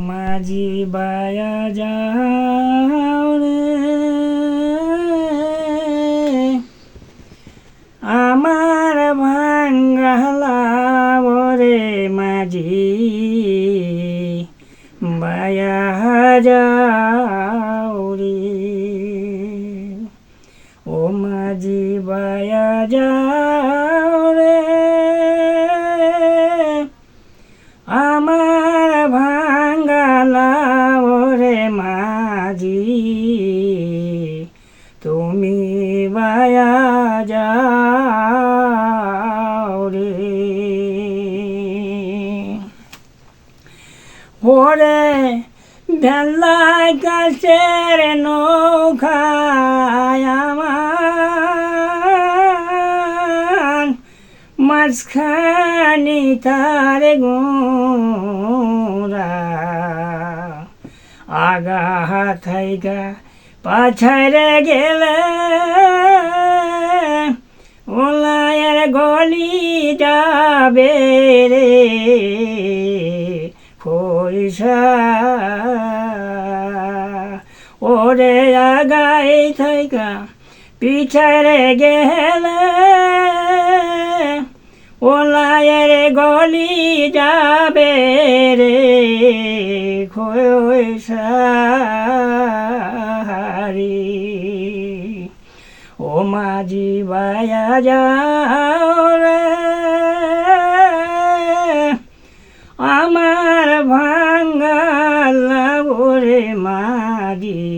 মাঝি বায়া যাও রে। আমার ভাঙ্গালা রে মাঝি বায়া যাও রে। ও মাঝি বায়া যাও ভাঙ্গালা ওরে মাঝি। তুমি বায়া যাও রে। ওরে ভেল্লাই কাছের নৌকায় আমার মাঝখানি তার গোরা আগা হাথাইগা পাছারে গেলে ওলায়ের গলি যাবে রে পয়সা ওরে আগাই থাইকা পিছারে গেলে ওলায়ের গলি যাবে রে খোসারি ও মাঝি বায়া যাও রে, আমার ভাঙ্গালা ওরে মাঝি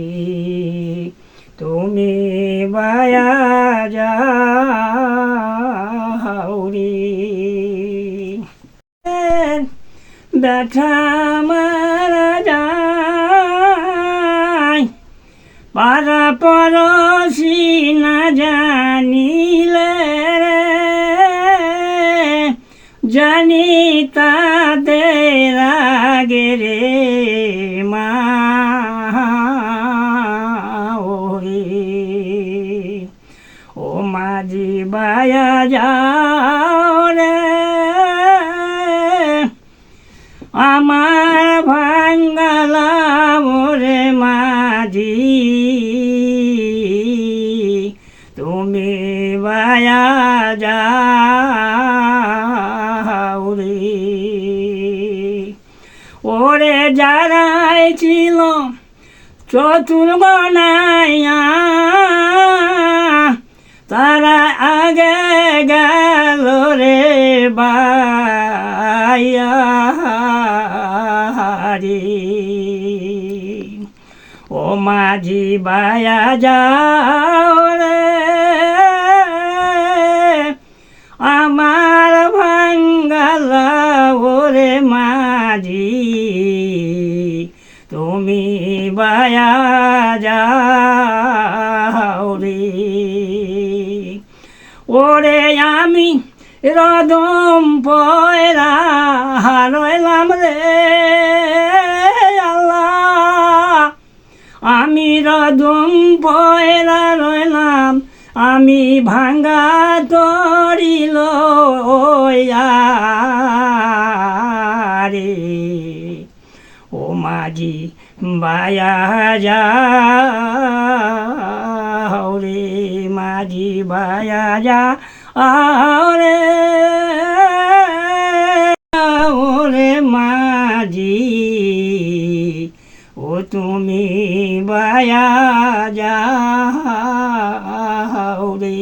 তুমি বায়া ব্যথা মারা যায়। পারা পরশি না জানিলে জানি তাদের আগে রে মা। ও মাঝি বায়া যাও রে। আমার ভাঙ্গালা মোরে মাঝি। তুমি বায়া যাও রে। ওরে যারাই ছিল চতুর্গনাইয়া তারা আগে গেল রে বাইয়া। রে ও মাঝি বায়া যাও রে। আমার ভাঙ্গালা ওরে মাঝি, তুমি বায়া যাও রে। ওরে আমি রদম পয়রা রইলাম রে আল্লাহ। আমি রদম পয়রা রইলাম, আমি ভাঙ্গা তরিল রে ও মাঝি, বায়া যা রে মাঝি, বায়া যা রে তুমি বায়া যাও রে